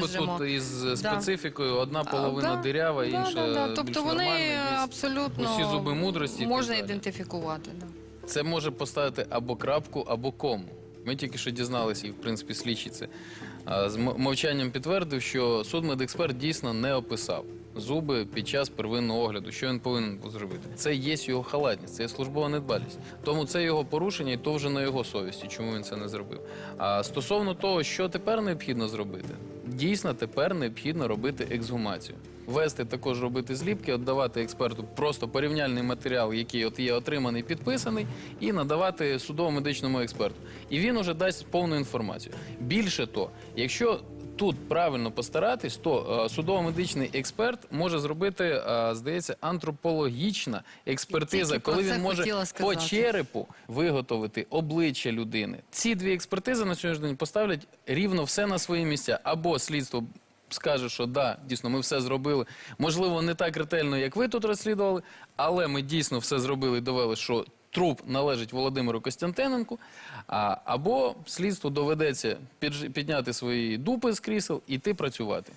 можемо. тут із Да. специфікою одна половина да, дирява, да, інша да, да. більш Тобто вони нормальна, абсолютно усі зуби мудрості так можна ідентифікувати. Да. Це може поставити або крапку, або кому. Ми тільки що дізналися, і в принципі слідчий це з мовчанням підтвердив, що судмедексперт дійсно не описав зуби під час первинного огляду. Що він повинен був зробити? Це є його халатність, це є службова недбалість. Тому це його порушення, і то вже на його совісті, чому він це не зробив. А стосовно того, що тепер необхідно зробити, дійсно тепер необхідно робити ексгумацію. Вести також робити зліпки, віддавати експерту просто порівняльний матеріал, який є отриманий, підписаний, і надавати судово-медичному експерту. І він уже дасть повну інформацію. Більше того, якщо тут правильно постаратись, то е, судово-медичний експерт може зробити, е, здається, антропологічна експертиза, коли він може по черепу виготовити обличчя людини. Ці дві експертизи на сьогоднішній день поставлять рівно все на свої місця. Або слідство скаже, що да, дійсно, ми все зробили. Можливо, не так ретельно, як ви тут розслідували, але ми дійсно все зробили і довели, що. Труп належить Володимиру Костянтиненку, або слідству доведеться підняти свої дупи з крісел і йти працювати.